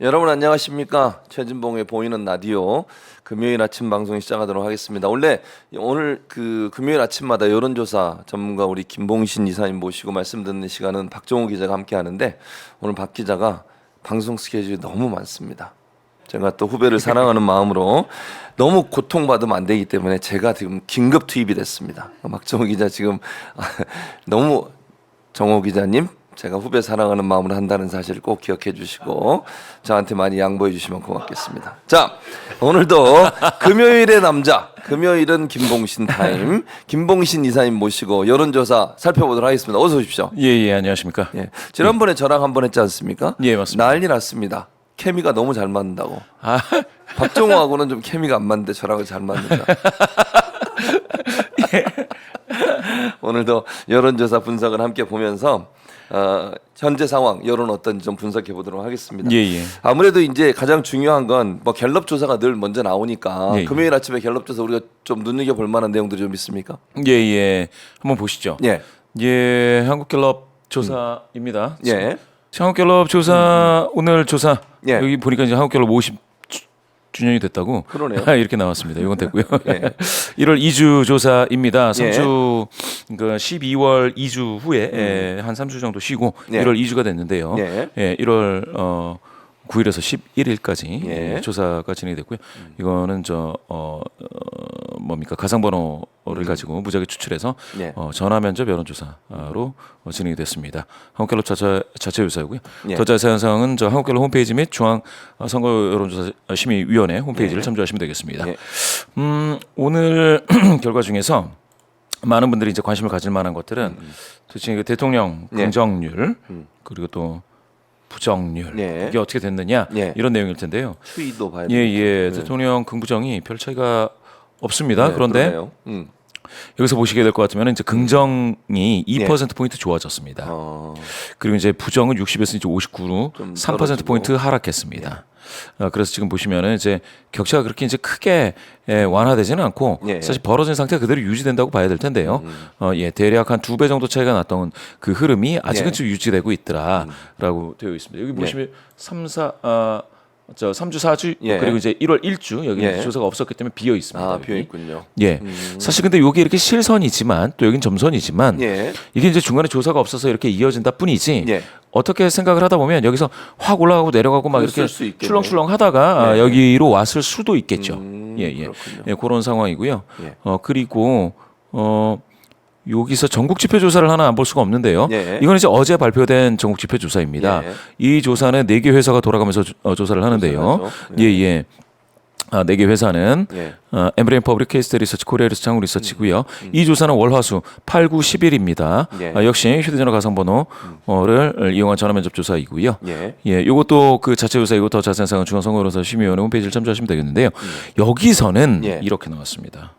여러분 안녕하십니까 최진봉의 보이는 라디오 금요일 아침 방송 시작하도록 하겠습니다. 원래 오늘 그 금요일 아침마다 여론조사 전문가 우리 김봉신 이사님 모시고 말씀 듣는 시간은 박정우 기자가 함께 하는데 오늘 박 기자가 방송 스케줄이 너무 많습니다. 제가 또 후배를 사랑하는 마음으로 너무 고통받으면 안 되기 때문에 제가 지금 긴급 투입이 됐습니다. 박정우 기자 지금 너무 정호 기자님 제가 후배 사랑하는 마음으로 한다는 사실을 꼭 기억해 주시고 저한테 많이 양보해 주시면 고맙겠습니다. 자 오늘도 금요일의 남자 금요일은 김봉신 타임 김봉신 이사님 모시고 여론조사 살펴보도록 하겠습니다. 어서 오십시오. 예, 예, 안녕하십니까. 예. 지난번에 저랑 한 번 했지 않습니까? 예, 맞습니다. 난리 났습니다. 케미가 너무 잘 맞는다고. 아, 박정호하고는 좀 케미가 안 맞는데 저랑은 잘 맞는다. 오늘도 여론조사 분석을 함께 보면서 어, 현재 상황 여론 어떤지 좀 분석해 보도록 하겠습니다. 예, 예. 아무래도 이제 가장 중요한 건 뭐 갤럽 조사가 늘 먼저 나오니까 예, 예. 금요일 아침에 갤럽 조사 우리가 좀 눈여겨 볼 만한 내용들이 좀 있습니까? 예, 예. 한번 보시죠. 예. 예, 한국갤럽 조사입니다. 예. 한국갤럽 조사 오늘 조사 예. 여기 보니까 이제 한국갤럽 50 주- 주년이 됐다고 그러네요. 아, 이렇게 나왔습니다. 이건 됐고요. 예. 1월 2주 조사입니다. 예. 3주 그 12월 2주 후에 예, 한 3주 정도 쉬고 음. 예. 1월 2주가 됐는데요. 예. 예, 1월 어 9일에서 11일까지 예. 음. 조사가 진행됐고요. 이거는 저 어, 어 뭡니까 가상 번호를 가지고 무작위 추출해서 음. 예. 어, 전화 면접 여론조사로 어, 진행이 됐습니다. 한국갤럽 자체 자체 조사고요. 예. 더 자세한 사항은 저 한국갤럽 홈페이지 및 중앙 어, 선거 여론조사 심의위원회 홈페이지를 예. 참조하시면 되겠습니다. 예. 음, 오늘 결과 중에서 많은 분들이 이제 관심을 가질 만한 것들은 도대체 그 대통령 음, 예. 긍정률 음. 그리고 또 부정률 예. 이게 어떻게 됐느냐 예. 이런 내용일 텐데요. 추이도 봐야 예, 예. 네. 대통령 긍부정이 별 차이가 없습니다. 네, 그런데 그러네요. 음. 여기서 보시게 될 것 같으면 이제 긍정이 2% 포인트 좋아졌습니다. 예. 어. 그리고 이제 부정은 60에서 이제 59로 좀3% 포인트 하락했습니다. 어, 그래서 지금 보시면은 이제 격차가 그렇게 이제 크게 예, 완화되지는 않고 예. 사실 벌어진 상태가 그대로 유지된다고 봐야 될 텐데요. 어, 예, 대략 한 두 배 정도 차이가 났던 그 흐름이 아직은 예. 좀 유지되고 있더라라고 되어 있습니다. 여기 보시면 삼 3, 4, 아, 저 3주, 4주 예. 그리고 이제 1월 1주 여기 예. 조사가 없었기 때문에 비어 있습니다. 아 여기. 비어 있군요. 예. 사실 근데 여기 이렇게 실선이지만 또 여긴 점선이지만 예. 이게 이제 중간에 조사가 없어서 이렇게 이어진다 뿐이지 예. 어떻게 생각을 하다 보면 여기서 확 올라가고 내려가고 막 이렇게. 출렁출렁 하다가 아, 네. 여기로 왔을 수도 있겠죠. 음, 예, 예. 그렇군요. 예, 그런 상황이고요. 예. 어, 그리고 어 여기서 전국 지표 조사를 하나 안 볼 수가 없는데요. 예. 이건 이제 어제 발표된 전국 지표 조사입니다. 예. 이 조사는 네 개 회사가 돌아가면서 조, 어, 조사를 하는데요. 하죠. 예, 예. 아, 네개 회사는 예. 어, 엠브레인 퍼블릭 케이스 리서치 코리아 리서치 창우 리서치고요. 이 조사는 월화수 8, 9, 10일입니다. 음, 예. 아, 역시 휴대전화 가상번호를 이용한 전화 면접 조사이고요. 예. 예, 요것도 그 자체 조사이고 더 자세한 사항은 중앙선거로서 심의위원회 홈페이지를 참조하시면 되겠는데요. 여기서는 예. 이렇게 나왔습니다.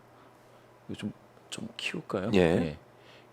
좀, 좀 키울까요? 예.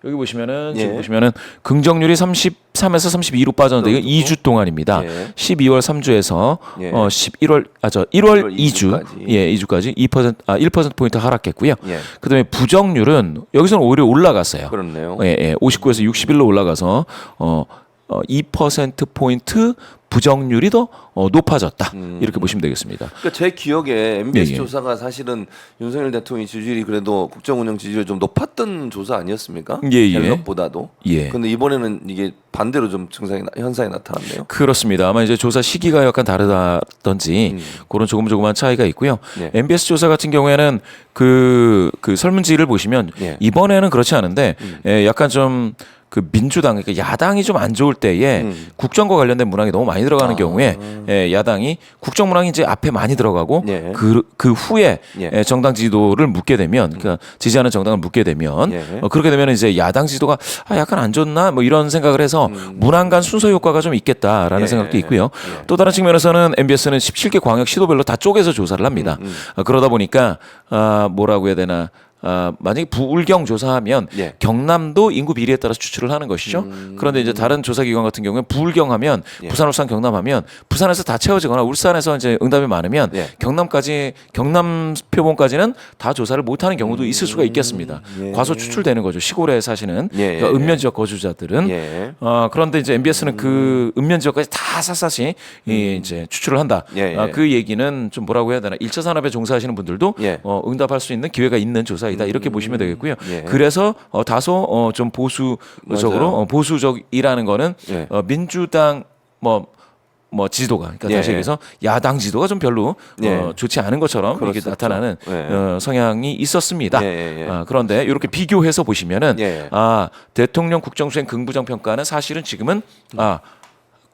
여기 보시면은 예. 지금 보시면은 긍정률이 33에서 32로 빠졌는데 그렇고. 2주 동안입니다. 예. 12월 3주에서 예. 어 11월 아 저 1월 1월 2주 2주까지. 예, 2주까지 2%아 1% 포인트 하락했고요. 예. 그다음에 부정률은 여기서는 오히려 올라갔어요. 그렇네요. 예, 예. 59에서 61로 올라가서 어, 어 2% 포인트 부정률이 더 어, 높아졌다. 음. 이렇게 보시면 되겠습니다. 그러니까 제 기억에 MBS 예, 예. 조사가 사실은 윤석열 대통령의 지지율이 그래도 국정 운영 지지율이 좀 높았던 조사 아니었습니까? 예, 예. 갤럽보다도. 예. 근데 이번에는 이게 반대로 좀 증상이 나- 현상이 나타났네요. 그렇습니다. 아마 이제 조사 시기가 약간 다르다든지 그런 조금 조금한 차이가 있고요. 음. 예. MBS 조사 같은 경우에는 그, 그 설문지를 보시면 예. 음. 이번에는 그렇지 않은데 예, 약간 좀 그 민주당 그러니까 야당이 좀 안 좋을 때에 음. 국정과 관련된 문항이 너무 많이 들어가는 아. 경우에 예, 야당이 국정 문항이 이제 앞에 많이 들어가고 예. 그, 그 후에 예. 예, 정당 지도를 묻게 되면 그러니까 지지하는 정당을 묻게 되면 예. 어, 그렇게 되면 이제 야당 지도가 아 약간 안 좋나 뭐 이런 생각을 해서 문항 간 순서 효과가 좀 있겠다라는 음. 예. 생각도 있고요. 예. 또 다른 측면에서는 MBS는 17개 광역 시도별로 다 쪼개서 조사를 합니다. 음, 어, 그러다 보니까 아 뭐라고 해야 되나 아, 만약에 부울경 조사하면 예. 경남도 인구 비례에 따라서 추출을 하는 것이죠. 그런데 이제 다른 조사 기관 같은 경우에 부울경 하면 음. 예. 부산, 울산, 경남 하면 부산에서 다 채워지거나 울산에서 이제 응답이 많으면 예. 경남까지 경남 표본까지는 다 조사를 못하는 경우도 있을 수가 있겠습니다. 예. 과소 추출되는 거죠. 시골에 사시는 예, 예, 그러니까 예. 은면 지역 거주자들은 예. 어, 그런데 이제 MBS는 그 은면 지역까지 다 샅샅이 이 이제 추출을 한다. 음. 예, 예. 아, 그 얘기는 좀 뭐라고 해야 되나? 1차 산업에 종사하시는 분들도 예. 어, 응답할 수 있는 기회가 있는 조사 이다. 이렇게 보시면 되겠고요. 예. 그래서 어, 다소 어, 좀 보수적으로 맞아요. 어, 보수적이라는 거는 예. 어, 민주당 뭐뭐 지도가 그러니까 예. 다시 얘기해서 야당 지도가 좀 별로 예. 어, 좋지 않은 것처럼 이렇게 그렇습니다. 나타나는 예. 어, 성향이 있었습니다. 예, 예, 예. 아, 그런데 이렇게 비교해서 보시면은 예. 아 대통령 국정수행 긍부정 평가는 사실은 지금은 아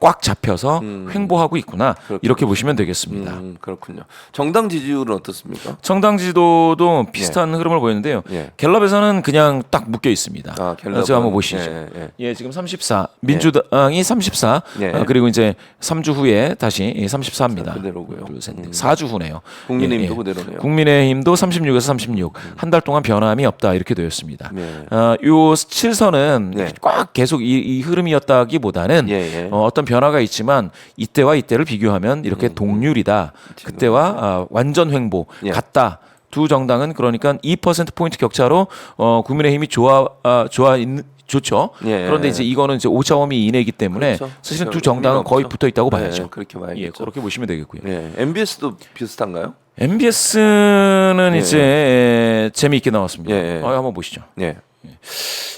꽉 잡혀서 횡보하고 있구나 음. 그렇군요. 이렇게 보시면 되겠습니다. 음, 그렇군요. 정당 지지율은 어떻습니까? 정당 지도도 비슷한 흐름을 보이는데요. 예. 갤럽에서는 그냥 딱 묶여 있습니다. 아, 갤럽은. 제가 한번 보시죠. 예, 예. 예, 지금 34. 민주당이 34. 예. 어, 그리고 이제 3주 후에 다시 34입니다. 그대로고요. 둘, 셋, 넷. 4주 후네요. 국민의힘도 그대로네요. 국민의힘도 36에서 36. 한 달 동안 변함이 없다 이렇게 되었습니다. 예. 어, 요 7선은 예. 꽉 계속 이, 이 흐름이었다기보다는 예, 예. 어, 어떤 변 화가 있지만 이때와 이때를 비교하면 이렇게 동률이다. 그때와 아, 완전 횡보 음. 예. 같다. 두 정당은 그러니까 2% 포인트 격차로 어, 국민의힘이 좋아 아, 좋아 있는 좋죠. 예. 그런데 이제 이거는 이제 오차범위 이내이기 때문에 그렇죠. 사실은 두별 정당은 의미가 거의 없죠. 붙어 있다고 예, 봐야죠. 그렇게 예, 봐야겠죠. 그렇게 보시면 되겠고요. 예. MBS도 비슷한가요? MBS는 예. 이제 재미있게 나왔습니다. 예, 예. 어, 한번 보시죠. 예.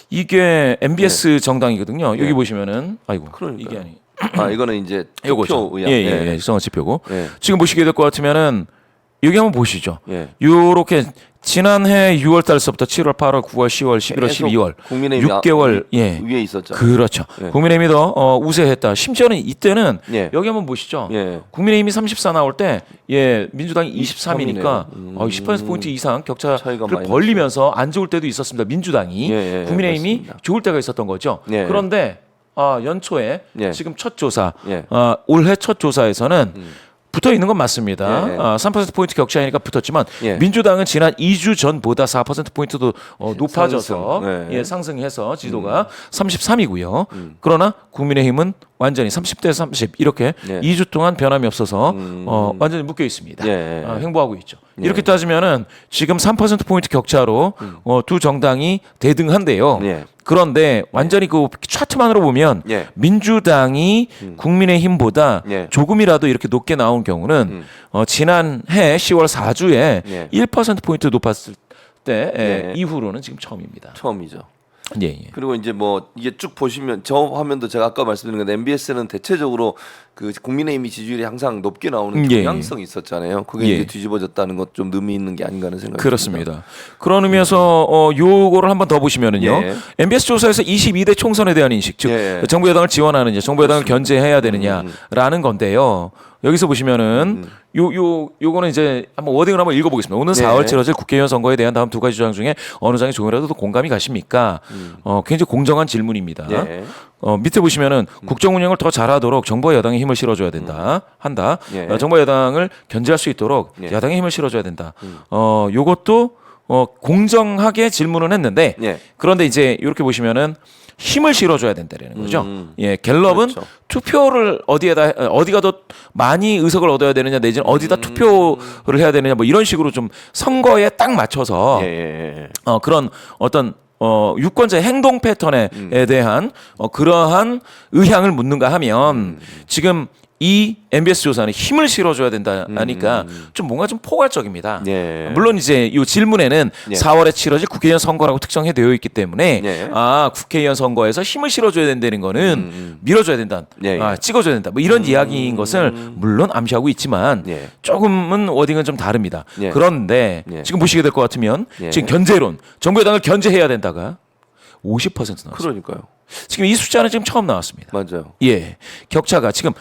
이게 MBS 정당이거든요. 여기 예. 보시면은 아이고 그러니까요. 이게 아니 아, 이거는 이제 요거죠. 투표 의향. 예, 예, 예. 선거지표고. 예. 지금 보시게 될 것 같으면은 여기 한번 보시죠. 예. 요렇게 지난해 6월 달서부터 7월, 8월, 9월, 10월, 11월, 계속 12월 국민의힘이 6개월 아- 예. 위에 있었죠. 그렇죠. 예. 국민의힘이 더 어, 우세했다. 심지어는 이때는 예. 여기 한번 보시죠. 예. 국민의힘이 34 나올 때 예, 민주당이 23 23이니까 이네요. 음. 어, 10% 포인트 이상 격차를 차이가 많이 벌리면서 안 좋을 때도 있었습니다. 민주당이 예, 예, 국민의힘이 그렇습니다. 좋을 때가 있었던 거죠. 예. 그런데 아, 연초에 예. 지금 첫 조사 예. 아, 올해 첫 조사에서는 붙어 있는 건 맞습니다. 예, 예. 아, 3% 포인트 격차이니까 붙었지만 예. 민주당은 지난 2주 전보다 4% 포인트도 어, 높아져서 상승. 예. 예, 상승해서 지도가 33이고요. 그러나 국민의힘은 완전히 30대 30 이렇게 예. 2주 동안 변함이 없어서 어, 완전히 묶여 있습니다. 예. 아, 횡보하고 있죠. 이렇게 따지면은 지금 3% 포인트 격차로 어, 두 정당이 대등한데요. 예. 그런데 완전히 그 차트만으로 보면 예. 민주당이 국민의힘보다 예. 조금이라도 이렇게 높게 나온 경우는 어, 지난해 10월 4주에 예. 1% 포인트 높았을 때 예, 예. 이후로는 지금 처음입니다. 처음이죠. 예, 예. 그리고 이제 뭐 이게 쭉 보시면 저 화면도 제가 아까 말씀드린 건데 MBS는 대체적으로 그 국민의힘이 지지율이 항상 높게 나오는 음, 예, 경향성이 있었잖아요. 그게 예. 이제 뒤집어졌다는 것 좀 의미 있는 게 아닌가 하는 생각이 그렇습니다. 그런 의미에서 어, 요거를 한번 더 보시면은요. 예. MBS 조사에서 22대 총선에 대한 인식, 즉 예. 정부 여당을 지원하느냐, 정부 여당을 견제해야 되느냐라는 건데요. 여기서 보시면은 요 요 요거는 이제 한번 워딩을 한번 읽어보겠습니다. 네. 4월 치러질 국회의원 선거에 대한 다음 두 가지 주장 중에 어느 장이 조금이라도 더 공감이 가십니까? 어, 굉장히 공정한 질문입니다. 예. 어, 밑에 보시면은 국정 운영을 더 잘하도록 정부와 여당의 힘을 실어줘야 된다. 한다. 예. 어, 정부와 여당을 견제할 수 있도록 예. 야당의 힘을 실어줘야 된다. 어, 요것도 어, 공정하게 질문은 했는데 예. 그런데 이제 이렇게 보시면은 힘을 실어줘야 된다는 거죠. 음. 예, 갤럽은 그렇죠. 투표를 어디에다 어, 어디가 더 많이 의석을 얻어야 되느냐 내지는 어디다 투표를 해야 되느냐 뭐 이런 식으로 좀 선거에 딱 맞춰서 예, 예, 예. 어, 그런 어떤 어, 유권자 행동 패턴에 음. 대한 어, 그러한 의향을 묻는가 하면 음. 지금 이 MBS 조사는 힘을 실어줘야 된다 하니까 좀 뭔가 좀 포괄적입니다. 음. 예. 물론 이제 이 질문에는 예. 4월에 치러질 국회의원 선거라고 특정해 되어 있기 때문에 예. 아 국회의원 선거에서 힘을 실어줘야 된다는 거는 밀어줘야 된다, 음, 예, 예. 아, 찍어줘야 된다, 뭐 이런 이야기인 것을 물론 암시하고 있지만 예. 조금은 워딩은 좀 다릅니다. 예. 그런데 예. 지금 보시게 될 것 같으면 예. 지금 견제론 정부 여당을 견제해야 된다가 50% 나왔습니다. 그러니까요. 지금 이 숫자는 지금 처음 나왔습니다. 맞아요. 예, 격차가 지금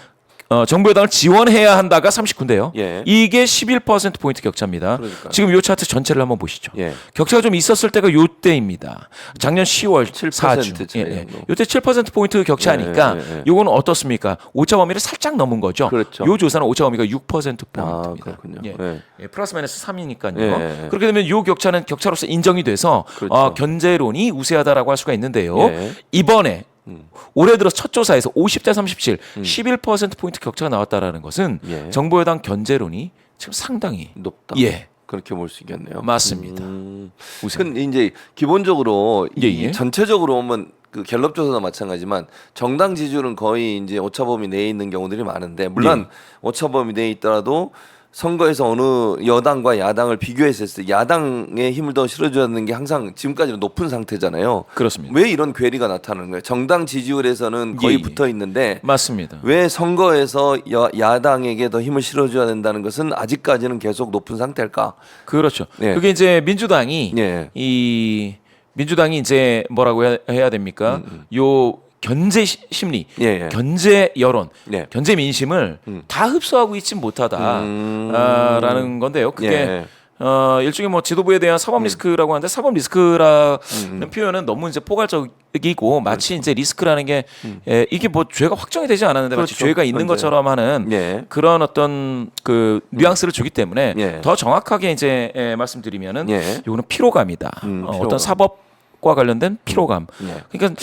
어, 정부 여당을 지원해야 한다가 39인데요. 예. 이게 11% 포인트 격차입니다. 그러니까요. 지금 요 차트 전체를 한번 보시죠. 예. 격차가 좀 있었을 때가 요 때입니다. 작년 10월 7% 4주. 차이 예, 예. 정도. 요때 7% 포인트 격차니까 예, 예, 예. 요거는 어떻습니까? 오차 범위를 살짝 넘은 거죠. 그렇죠. 요 조사는 오차 범위가 6% 아, 포인트입니다. 그렇군요. 예. 예. 예, 플러스 마이너스 3이니까요. 예, 예. 그렇게 되면 요 격차는 격차로서 인정이 돼서 그렇죠. 어, 견제론이 우세하다라고 할 수가 있는데요. 예. 이번에 음. 올해 들어 첫 조사에서 50대 37, 11% 포인트 격차가 나왔다라는 것은 예. 정부 여당 견제론이 지금 상당히 높다. 예 그렇게 볼 수 있겠네요. 맞습니다. 음. 우세. 근데 이제 기본적으로 예, 이 예. 전체적으로 보면 그 갤럽 조사도 마찬가지지만 정당 지지율은 거의 이제 오차범위 내에 있는 경우들이 많은데 물론 예. 오차범위 내에 있더라도 선거에서 어느 여당과 야당을 비교했을 때 야당의 힘을 더 실어주는 게 항상 지금까지는 높은 상태잖아요. 그렇습니다. 왜 이런 괴리가 나타나는 거예요? 정당 지지율에서는 거의 예, 예. 붙어 있는데 맞습니다. 왜 선거에서 여, 야당에게 더 힘을 실어줘야 된다는 것은 아직까지는 계속 높은 상태일까? 그렇죠. 예. 그게 이제 민주당이 예. 이 민주당이 이제 뭐라고 해야, 해야 됩니까? 요 견제 시- 심리, 음, 예, 예. 견제 여론, 예. 견제 민심을 다 흡수하고 있지 못하다라는 음. 건데요. 그게 예. 어 일종의 뭐 지도부에 대한 사법 리스크라고 하는데 사법 리스크라는 표현은 너무 이제 포괄적이고 마치 이제 리스크라는 게 예, 이게 뭐 죄가 확정이 되지 않았는데 마치 그렇죠. 죄가 있는 현재. 것처럼 하는 예. 그런 어떤 그 뉘앙스를 주기 때문에 예. 더 정확하게 이제 예, 말씀드리면은 예. 요거는 피로감이다. 음, 어, 피로감. 어떤 사법과 관련된 피로감. 예. 그러니까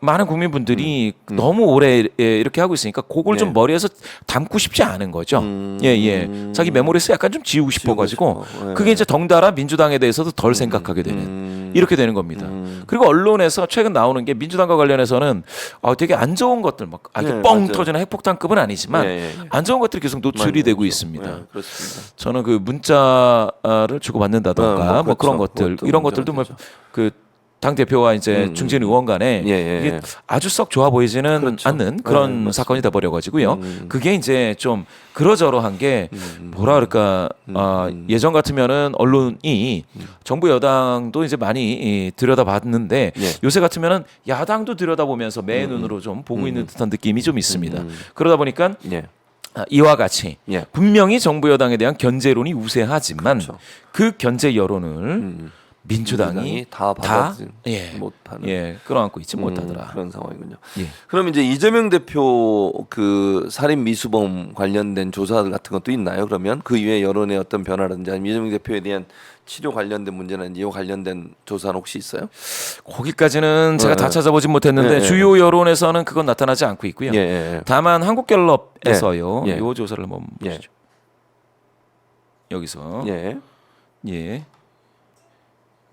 많은 국민분들이 너무 오래 예, 이렇게 하고 있으니까 그걸 좀 예. 머리에서 담고 싶지 않은 거죠. 음. 예, 예. 자기 메모리에서 약간 좀 지우고 싶어 가지고 싶어. 예. 그게 이제 덩달아 민주당에 대해서도 덜 생각하게 되는 음. 이렇게 되는 겁니다. 음. 그리고 언론에서 최근 나오는 게 민주당과 관련해서는 어, 되게 안 좋은 것들 막 아, 이렇게 예, 뻥 맞아요. 터지는 핵폭탄급은 아니지만 예, 예, 예. 안 좋은 것들이 계속 노출이 많이 되고. 있습니다. 예, 그렇습니다. 저는 그 문자를 주고 받는다던가 어, 뭐 뭐, 그런 그렇죠. 것들 그것도 이런 것들도 뭐 되죠. 그 당 대표와 이제 음, 중진 의원 간에 예, 예, 이게 예. 아주 썩 좋아 보이지는 그렇죠. 않는 네, 그런 맞습니다. 사건이 돼 버려 가지고요. 음. 그게 이제 좀 그러저러한 게 음. 뭐라 그럴까 아, 예전 같으면은 언론이 정부 여당도 이제 많이 이, 들여다봤는데 예. 요새 같으면은 야당도 들여다보면서 매 눈으로 좀 보고 있는 듯한 느낌이 좀 있습니다. 음. 그러다 보니까 예. 아, 이와 같이 예. 분명히 정부 여당에 대한 견제론이 우세하지만 그렇죠. 그 견제 여론을 음. 민주당이, 민주당이 다다 받아들인 예, 못하는 예 끌어안고 있지 음, 못하더라. 그런 상황이군요. 예. 그럼 이제 이재명 대표 그 살인 미수범 관련된 조사들 같은 것도 있나요? 그러면 그 이외에 여론의 어떤 변화라든지 아니면 이재명 대표에 대한 치료 관련된 문제라든지 이와 관련된 조사는 혹시 있어요? 거기까지는 제가 네, 다 찾아보진 못했는데 네, 네. 주요 여론에서는 그건 나타나지 않고 있고요. 예, 예, 다만 한국갤럽에서요. 예, 예. 요 조사를 한번 예. 보시죠. 여기서 예, 예.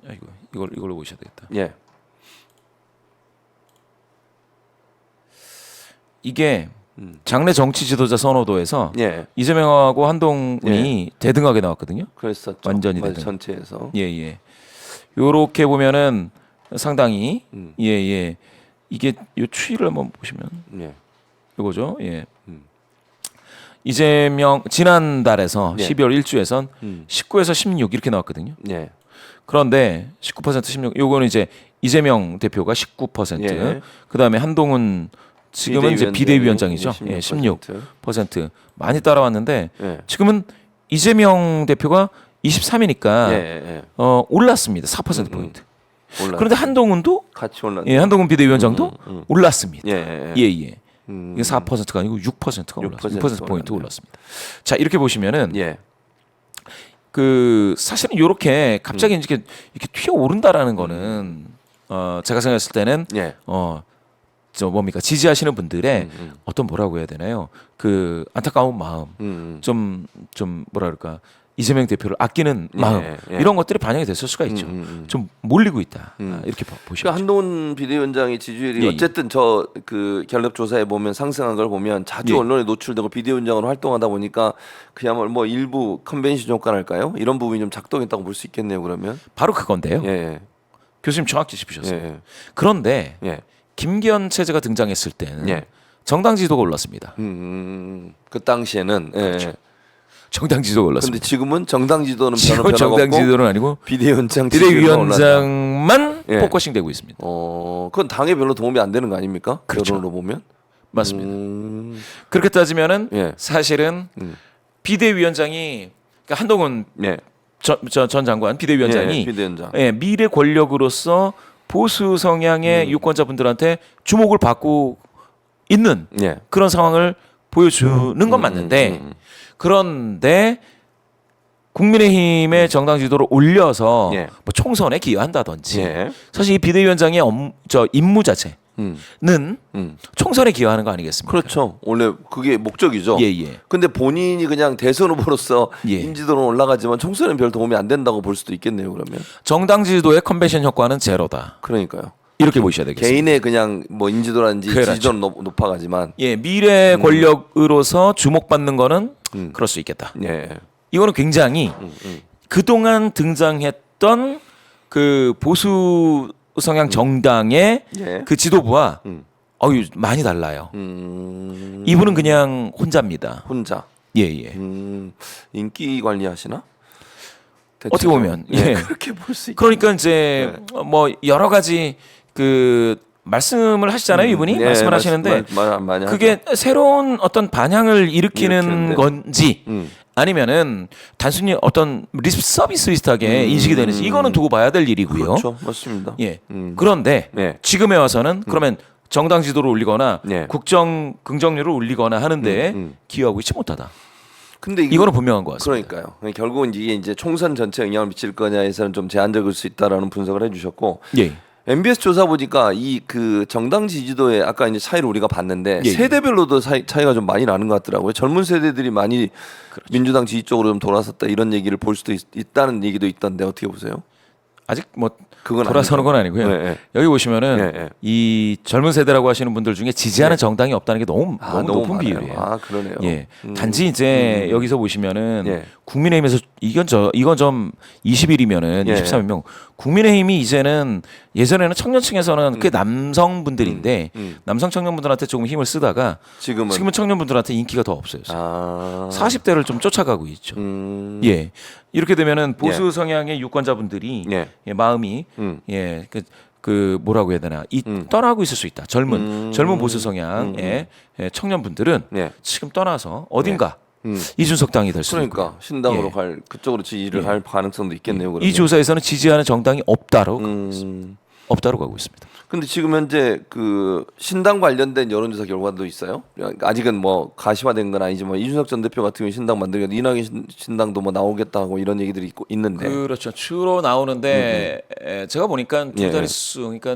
아이고 이걸 이걸로 보셔야 되겠다. 예, 이게 음. 장래 정치 지도자 선호도에서 예. 이재명하고 한동훈이 대등하게 나왔거든요. 그랬었죠. 완전히 맞아요, 되든. 전체에서. 예, 예. 요렇게 보면은 상당히 음. 예, 예. 이게 요 추이를 한번 보시면 예. 이거죠. 예. 음. 이재명 지난달에서 예. 12월 1주에선 음. 19에서 16 이렇게 나왔거든요. 예. 그런데 19% 16 요거는 이제 이재명 대표가 19%. 예. 그다음에 한동훈 지금은 이제 비대위원장이죠. 예, 16% 16%. 많이 따라왔는데 예. 지금은 이재명 대표가 23이니까 예, 예. 어, 올랐습니다. 4% 포인트. 올라. 그런데 한동훈도 같이 올랐. 예, 한동훈 비대위원장도 음, 음. 올랐습니다. 예, 예. 예, 예. 음. 이게 4%가 아니고 6%가 올랐습니다. 6% 포인트. 올랐습니다. 자, 이렇게 보시면은 예. 그 사실은 이렇게 갑자기 음. 이렇게 이렇게 튀어 오른다라는 거는 어 제가 생각했을 때는 예. 어저 뭡니까 지지하시는 분들의 음, 음. 어떤 뭐라고 해야 되나요? 그 안타까운 마음, 음. 좀좀 뭐라 그럴까 이재명 대표를 아끼는 예, 마음 예. 이런 것들이 반영이 됐을 수가 있죠. 음, 음, 음. 좀 몰리고 있다. 음. 아, 이렇게 봐- 보시죠. 그러니까 한동훈 비대위원장의 지지율이 예, 예. 어쨌든 저 그 갤럽 조사에 보면 상승한 걸 보면 자주 예. 언론에 노출되고 비대위원장으로 활동하다 보니까 그야말로 뭐 일부 컨벤션 효과랄까요? 이런 부분이 좀 작동했다고 볼 수 있겠네요. 그러면 바로 그건데요. 예, 교수님 정확히 예, 짚으셨어요. 예, 그런데 예, 김기현 체제가 등장했을 때는 예. 정당 지도가 올랐습니다. 음, 그 당시에는 예. 그렇죠. 정당 지도가 근데 올랐습니다. 지금은 정당 지도는 변화 지금 변화가 정당 지도는 아니고 비대위원장. 비대위원장만 예. 포커싱 되고 있습니다. 어, 그건 당에 별로 도움이 안 되는 거 아닙니까? 그렇죠. 여론으로 보면. 맞습니다. 음, 그렇게 따지면은 예. 사실은 음. 비대위원장이 그러니까 한동훈 예. 전, 전, 전 장관 비대위원장이 예, 비대위원장. 예, 미래 권력으로서 보수 성향의 음. 유권자분들한테 주목을 받고 있는 예. 그런 상황을 보여주는 건 맞는데 음, 음. 그런데 국민의힘의 정당 지도를 올려서 예. 뭐 총선에 기여한다든지 예. 사실 이 비대위원장의 업, 저 임무 자체는 음. 음. 총선에 기여하는 거 아니겠습니까? 그렇죠. 원래 그게 목적이죠. 예, 예. 근데 본인이 그냥 대선 후보로서 예. 인지도는 올라가지만 총선엔 별 도움이 안 된다고 볼 수도 있겠네요. 그러면 정당 지도의 컨벤션 효과는 제로다. 그러니까요. 이렇게 보셔야 되겠습니다. 개인의 그냥 뭐 인지도라든지 그렇죠. 지지도는 높, 높아가지만 예, 미래 권력으로서 주목받는 거는 음. 그럴 수 있겠다. 예. 이거는 굉장히 음, 음. 그동안 등장했던 그 보수 성향 정당의 예. 그 지도부와 음. 어유 많이 달라요. 음. 이분은 그냥 혼자입니다. 혼자 예, 예. 음. 인기 관리하시나? 어떻게 보면, 예. 예. 그렇게 볼 수 있. 그러니까 이제 뭐 여러 가지 그 말씀을 하시잖아요, 이분이 예, 말씀을 말씀- 하시는데 말, 말, 많이 그게 새로운 어떤 반향을 일으키는 일으키는데. 건지 음. 아니면은 단순히 어떤 리스 서비스 비슷하게 인식이 되는지 이거는 두고 봐야 될 일이고요. 음. 그렇죠, 맞습니다. 예. 음. 그런데 네. 지금에 와서는 그러면 정당 지도를 올리거나 네. 국정 긍정률을 올리거나 하는데 음, 음. 기여하고 있지 못하다. 근데 이거- 이거는 분명한 것 같습니다. 그러니까요. 결국은 이게 이제 총선 전체 에 영향을 미칠 거냐에서는 좀 제한적일 수 있다라는 분석을 해주셨고 예. MBS 조사 보니까 이 그 정당 지지도에 아까 이제 차이를 우리가 봤는데 예, 예. 세대별로도 차이, 차이가 좀 많이 나는 것 같더라고요. 젊은 세대들이 많이 그렇죠. 민주당 지지 쪽으로 좀 돌아섰다 이런 얘기를 볼 수도 있, 다는 얘기도 있던데 어떻게 보세요? 아직 뭐 그건 돌아서는 건 아니고요. 네, 네. 여기 보시면은 예, 예. 이 젊은 세대라고 하시는 분들 중에 지지하는 정당이 없다는 게 너무 아, 너무, 높은 많아요. 비율이에요. 아 그러네요. 예. 음. 단지 이제 여기서 보시면은 예. 국민의힘에서 이건 저 이건 좀 20일이면은 예. 23명 국민의힘이 이제는 예전에는 청년층에서는 꽤 남성분들인데 음. 남성 청년분들한테 조금 힘을 쓰다가 지금은 지금은 청년분들한테 인기가 더 없어요. 아 40대를 좀 쫓아가고 있죠. 음. 예. 이렇게 되면은 보수 성향의 유권자분들이 예. 예, 마음이 음. 예, 그, 그 뭐라고 해야 되나 이 음. 떠나고 있을 수 있다. 젊은 음. 젊은 보수 성향의 예, 청년분들은 예. 지금 떠나서 어딘가 음. 이준석 당이 될수 있고 그러니까 신당으로 예. 갈 그쪽으로 지지를 예. 할 가능성도 있겠네요. 그러면. 이 조사에서는 지지하는 정당이 없다로 음. 없다로 가고 있습니다. 근데 지금 현재 그 신당 관련된 여론조사 결과도 있어요. 아직은 뭐 가시화된 건 아니지만 이준석 전 대표 같은 경우 신당 만들겠다, 이낙연 신- 신당도 뭐 나오겠다 하고 이런 얘기들이 있고 있는데. 그렇죠. 주로 나오는데 에, 제가 보니까 음, 예, 두 자릿수 그러니까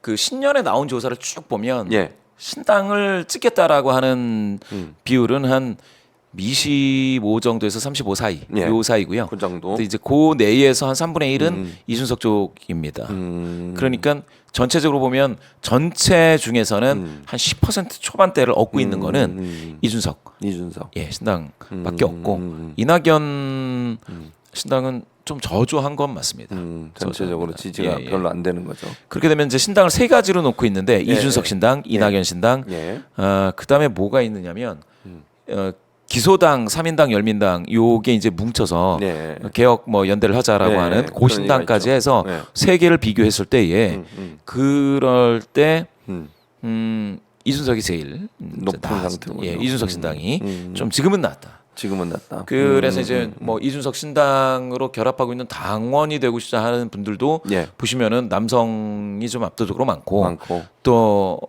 그 신년에 나온 조사를 쭉 보면 예. 신당을 찍겠다라고 하는 음. 비율은 한 25 정도에서 35 사이 예. 요 사이고요. 그 정도. 근데 이제 그 내에서 한 3분의 1은 음. 이준석 쪽입니다. 음. 그러니까 전체적으로 보면 전체 중에서는 음. 한10% 초반대를 얻고 있는 거는 음. 이준석 이준석. 예 신당밖에 음. 없고 음. 이낙연 신당은 좀 저조한 건 맞습니다. 음, 전체적으로 저조합니다. 지지가 예, 예. 별로 안 되는 거죠. 그렇게 되면 이제 신당을 세 가지로 놓고 있는데 이준석 예. 신당, 이낙연 신당, 예. 어, 그 다음에 뭐가 있느냐면 음. 어, 기소당, 삼인당, 열민당 요게 이제 뭉쳐서 네. 개혁 뭐 연대를 하자라고 네, 하는 그런 고신당까지 얘기가 해서 네. 세 개를 비교했을 때에 음, 음, 그럴 때 음. 음, 이준석이 제일 음, 높은 나았- 상태군요. 예, 이준석 신당이 음. 좀 지금은 낫다. 지금은 낫다. 그래서 음, 이제 음, 뭐 이준석 신당으로 결합하고 있는 당원이 되고 싶다 하는 분들도 예. 보시면은 남성이 좀 압도적으로 많고 많고. 또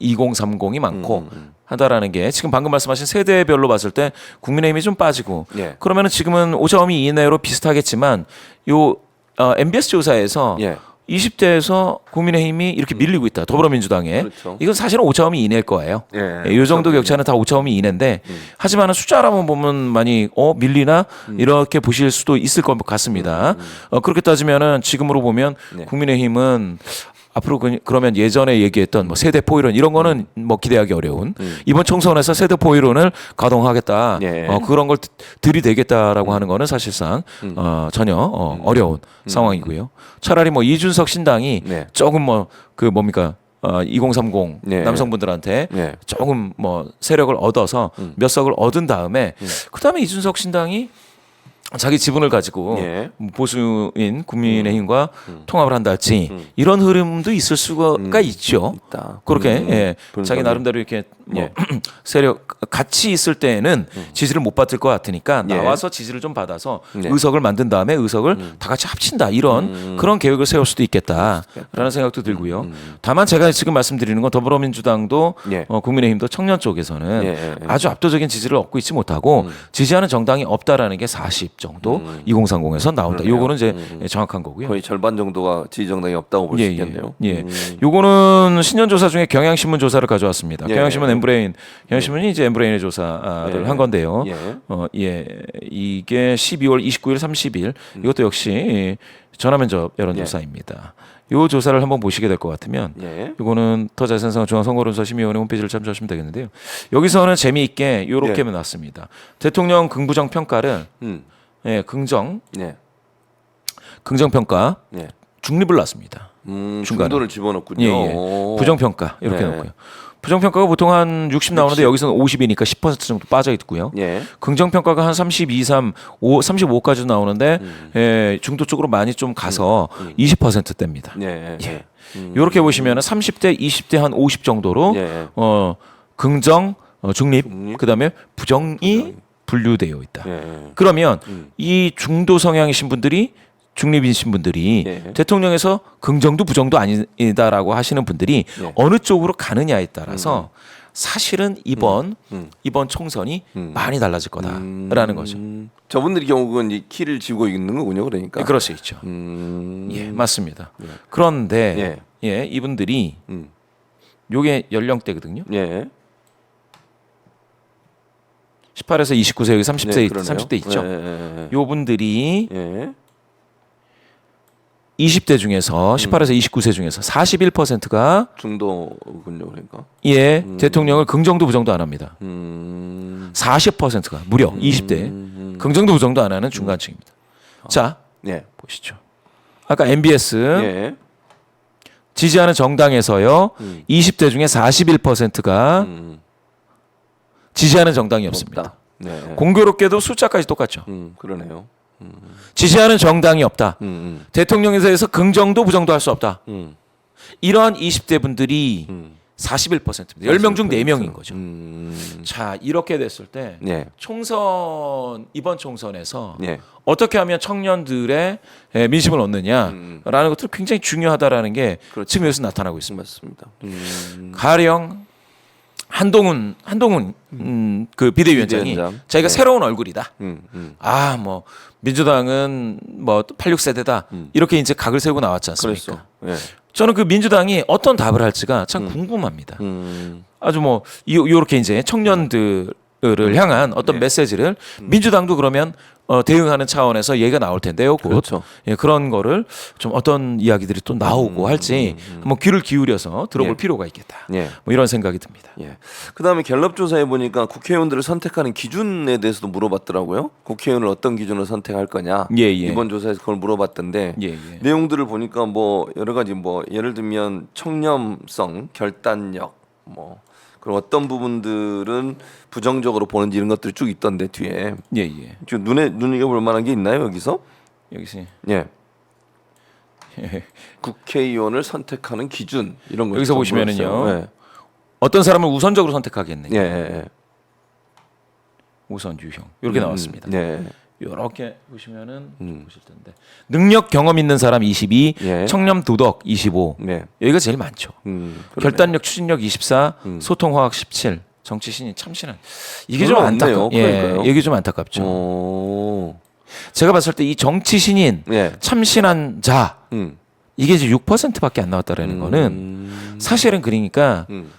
2030이 많고 음, 음. 하다라는 게 지금 방금 말씀하신 세대별로 봤을 때 국민의힘이 좀 빠지고 예. 그러면은 지금은 5.2 이내로 비슷하겠지만 요 어, MBS 조사에서 예. 20대에서 국민의힘이 이렇게 밀리고 있다 더불어민주당에 그렇죠. 이건 사실은 5.2 이내일 거예요. 예. 예, 이 정도 격차는 다5.2 이내인데 하지만 숫자라만 보면 많이 어 밀리나 이렇게 보실 수도 있을 것 같습니다. 어, 그렇게 따지면은 지금으로 보면 네. 국민의힘은 앞으로 그, 그러면 예전에 얘기했던 뭐 세대 포이론 이런 거는 뭐 기대하기 어려운 이번 총선에서 세대 포이론을 가동하겠다 예. 어, 그런 걸 드- 들이대겠다라고 하는 거는 사실상 어, 전혀 어, 어려운 상황이고요. 차라리 뭐 이준석 신당이 네. 조금 뭐 그 뭡니까 어, 2030 네. 남성분들한테 예. 조금 뭐 세력을 얻어서 몇 석을 얻은 다음에 그다음에 이준석 신당이 자기 지분을 가지고 예. 보수인 국민의힘과 통합을 한다든지 이런 흐름도 있을 수가 있죠. 있다. 그렇게 음, 예, 분석이. 자기 나름대로 이렇게 뭐 예. 세력 같이 있을 때에는 지지를 못 받을 것 같으니까 예. 나와서 지지를 좀 받아서 네. 의석을 만든 다음에 의석을 다 같이 합친다 이런 그런 계획을 세울 수도 있겠다라는 생각도 들고요. 다만 제가 지금 말씀드리는 건 더불어민주당도 예. 어, 국민의힘도 청년 쪽에서는 예, 예, 예. 아주 압도적인 지지를 얻고 있지 못하고 지지하는 정당이 없다라는 게40 정도 2030에서 나온다. 그러네요. 요거는 이제 예, 정확한 거고요. 거의 절반 정도가 지지 정당이 없다고 볼수 있겠네요. 예. 음. 요거는 신년 조사 중에 경향신문 조사를 가져왔습니다. 예. 경향신문 엠브레인, 경향신문이 이제 엠브레인의 조사를 예. 한 건데요. 예. 어, 예. 이게 12월 29일, 30일 음. 이것도 역시 전화면접 여론조사입니다. 요 조사를 한번 보시게 될 것 같으면 예. 이거는 더 자세한 사항 중앙선거론조사심의위원회 홈페이지를 참조하시면 되겠는데요. 여기서는 재미있게 요렇게 예. 나왔습니다. 대통령 긍부정 평가를 음. 예, 긍정, 예. 긍정 평가 예. 중립을 놨습니다. 음, 중간에. 중도를 집어넣군요. 예, 예. 오. 부정 평가 이렇게 네. 놓고요. 부정 평가가 보통 한 60 나오는데 여기서는 50이니까 10% 정도 빠져 있고요. 예. 긍정 평가가 한 32, 3, 5, 35까지 나오는데 음. 예, 중도 쪽으로 많이 좀 가서 20%대입니다. 예. 예. 예. 이렇게 보시면 30대, 20대 한 50 정도로 예. 어, 긍정, 어, 중립, 중립. 그다음에 부정이 분류되어 있다. 예. 그러면 음. 이 중도 성향이신 분들이 중립이신 분들이 예. 대통령에서 긍정도 부정도 아니다라고 하시는 분들이 예. 어느 쪽으로 가느냐에 따라서 사실은 이번 음. 이번 총선이 음. 많이 달라질 거다라는 거죠. 음. 저분들이 결국은 이 키를 쥐고 있는 거군요. 그러니까. 그럴 수 있죠. 음. 예, 맞습니다. 그런데 예. 예, 이분들이 음. 요게 연령대거든요. 예. 18에서 29세 여기 30세 네, 그러네요. 30대 있죠. 예. 예. 요분들이 예. 20대 중에서 18에서 29세 중에서 41%가 중도군요. 그러니까. 예, 대통령을 긍정도 부정도 안 합니다. 음. 40%가 무려 20대 음. 긍정도 부정도 안 하는 중간층입니다. 자 예. 보시죠. 아까 MBS 예. 지지하는 정당에서요 음. 20대 중에 41%가 음. 지지하는 정당이 없습니다. 네. 공교롭게도 숫자까지 똑같죠. 음, 그러네요. 지지하는 정당이 없다. 음, 대통령에 대해서 긍정도 부정도 할 수 없다. 음, 이러한 20대 분들이 음. 41%입니다. 10명 중 4명인 거죠. 음. 자, 이렇게 됐을 때 예. 총선 이번 총선에서 예. 어떻게 하면 청년들의 에, 민심을 얻느냐라는 것들 굉장히 중요하다라는 게 음. 그렇죠. 지금 여기서 나타나고 있습니다. 맞습니다. 음. 가령 한동훈 한동훈 음, 그 비대위원장이 비대위원장. 자기가 네. 새로운 얼굴이다. 음, 음. 아, 뭐 민주당은 뭐 86세대다. 이렇게 이제 각을 세우고 나왔지 않습니까? 예. 저는 그 민주당이 어떤 답을 할지가 참 궁금합니다. 음. 아주 뭐 이- 요렇게 이제 청년들 을 향한 어떤 네. 메시지를 민주당도 그러면 어, 대응하는 차원에서 얘기가 나올 텐데요. 곧. 그렇죠. 예, 그런 거를 좀 어떤 이야기들이 또 나오고 할지 한번 귀를 기울여서 들어볼 예. 필요가 있겠다. 예. 뭐 이런 생각이 듭니다. 예. 그다음에 갤럽 조사해 보니까 국회의원들을 선택하는 기준에 대해서도 물어봤더라고요. 국회의원을 어떤 기준으로 선택할 거냐. 예, 예. 이번 조사에서 그걸 물어봤던데 예, 예. 내용들을 보니까 뭐 여러 가지 뭐 예를 들면 청렴성, 결단력, 뭐 그리고 어떤 부분들은 부정적으로 보는지 이런 것들이 쭉 있던데 뒤에 예, 예. 지금 눈에 눈이가 볼 만한 게 있나요 여기서? 여기서 예. 국회의원을 선택하는 기준 이런 거 여기서 좀 보시면은요. 물어봤어요. 어떤 사람을 우선적으로 선택하겠느냐. 예. 예, 예. 우선 유형. 이렇게 나왔습니다. 네. 이렇게 보시면은 음. 보실 텐데 능력 경험 있는 사람 22, 예. 청렴 도덕 25. 네. 여기가 제일 많죠. 음, 그러네. 결단력, 추진력 24, 음. 소통 화학 17, 정치 신인 참신한. 이게 별로 좀 없네요. 안타깝. 예, 그러니까요. 이게 좀 안타깝죠. 오. 제가 봤을 때 이 정치 신인, 예. 참신한 자 음. 이게 이제 6%밖에 안 나왔다라는 거는 음. 사실은 그러니까 음.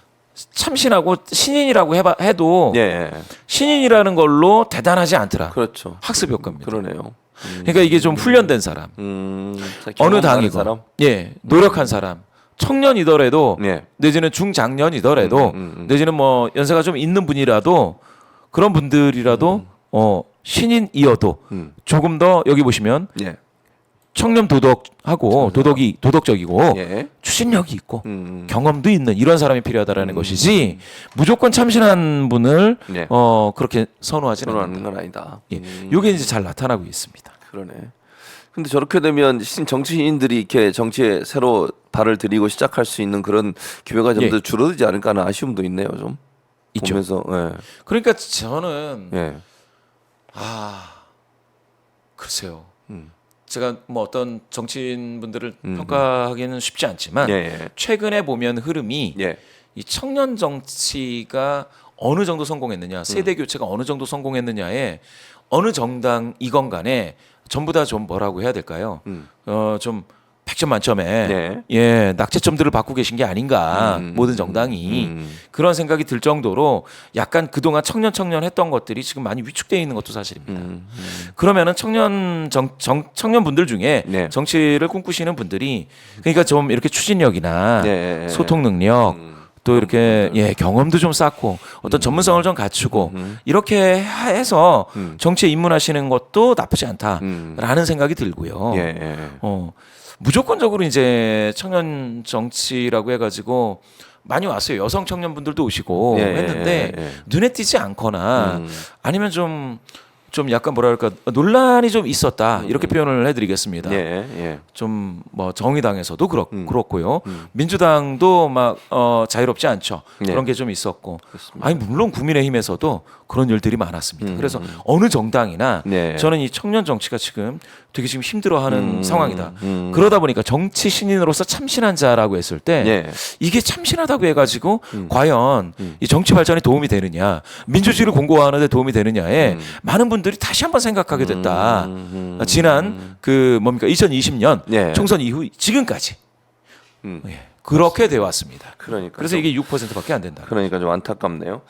참신하고 신인이라고 해봐, 해도 예, 예. 신인이라는 걸로 대단하지 않더라. 그렇죠. 학습 효과입니다. 그러네요. 그러니까 이게 좀 훈련된 사람, 음. 자, 어느 당이고, 사람? 예, 노력한 사람, 청년이더라도 예. 내지는 중장년이더라도 음, 음, 음. 내지는 뭐 연세가 좀 있는 분이라도 그런 분들이라도 어 신인이어도 음. 조금 더 여기 보시면 예. 청렴 도덕하고 도덕이 도덕적이고 예. 추진력이 있고 음. 경험도 있는 이런 사람이 필요하다라는 것이지 무조건 참신한 분을 네. 어 그렇게 선호하지는. 선호하는 건 아니다. 예. 음. 요게 이제 잘 나타나고 있습니다. 그러네. 근데 저렇게 되면 신 정치인들이 이렇게 정치에 새로 발을 들이고 시작할 수 있는 그런 기회가 좀 예. 더 줄어들지 않을까 하는 아쉬움도 있네요, 좀. 있죠. 보면서 예. 그러니까 저는 예. 아 글쎄요. 음. 제가 뭐 어떤 정치인분들을 음. 평가하기는 쉽지 않지만 예. 예. 최근에 보면 흐름이 예. 이 청년 정치가 어느 정도 성공했느냐, 세대 교체가 어느 정도 성공했느냐에 어느 정당 이건 간에 전부 다 좀 뭐라고 해야 될까요? 음. 어, 좀 100점 만점에 네. 예, 낙제점들을 받고 계신 게 아닌가. 음, 모든 정당이 음. 그런 생각이 들 정도로 약간 그동안 청년 청년 했던 것들이 지금 많이 위축되어 있는 것도 사실입니다. 음. 음. 그러면은 청년 정, 정 청년분들 중에 네. 정치를 꿈꾸시는 분들이 그러니까 좀 이렇게 추진력이나 네. 소통 능력 음. 또 이렇게 예 경험도 좀 쌓고 어떤 전문성을 좀 갖추고 음. 이렇게 해서 음. 정치에 입문하시는 것도 나쁘지 않다라는 음. 생각이 들고요. 예. 예. 어 무조건적으로 이제 청년 정치라고 해가지고 많이 왔어요. 여성 청년분들도 오시고 예, 했는데 예, 예. 눈에 띄지 않거나 음. 아니면 좀 좀 약간 뭐랄까 논란이 좀 있었다 이렇게 표현을 해드리겠습니다. 예. 예. 좀뭐 정의당에서도 그렇, 음. 그렇고요. 음. 민주당도 막 어, 자유롭지 않죠. 네. 그런 게 좀 있었고. 그렇습니다. 아니 물론 국민의힘에서도 그런 일들이 많았습니다. 음. 그래서 어느 정당이나 네. 저는 이 청년 정치가 지금 되게 지금 힘들어하는 음. 상황이다. 음. 그러다 보니까 정치 신인으로서 참신한 자라고 했을 때 예. 이게 참신하다고 해가지고 음. 과연 음. 이 정치 발전에 도움이 되느냐, 민주주의를 공고화하는데 도움이 되느냐에 음. 많은 분들이 다시 한번 생각하게 됐다. 음. 아, 지난 그 뭡니까 2020년 예. 총선 이후 지금까지 음. 예, 그렇게 돼 왔습니다. 그러니까 그래서 좀- 이게 6%밖에 안 된다. 그러니까 좀 안타깝네요.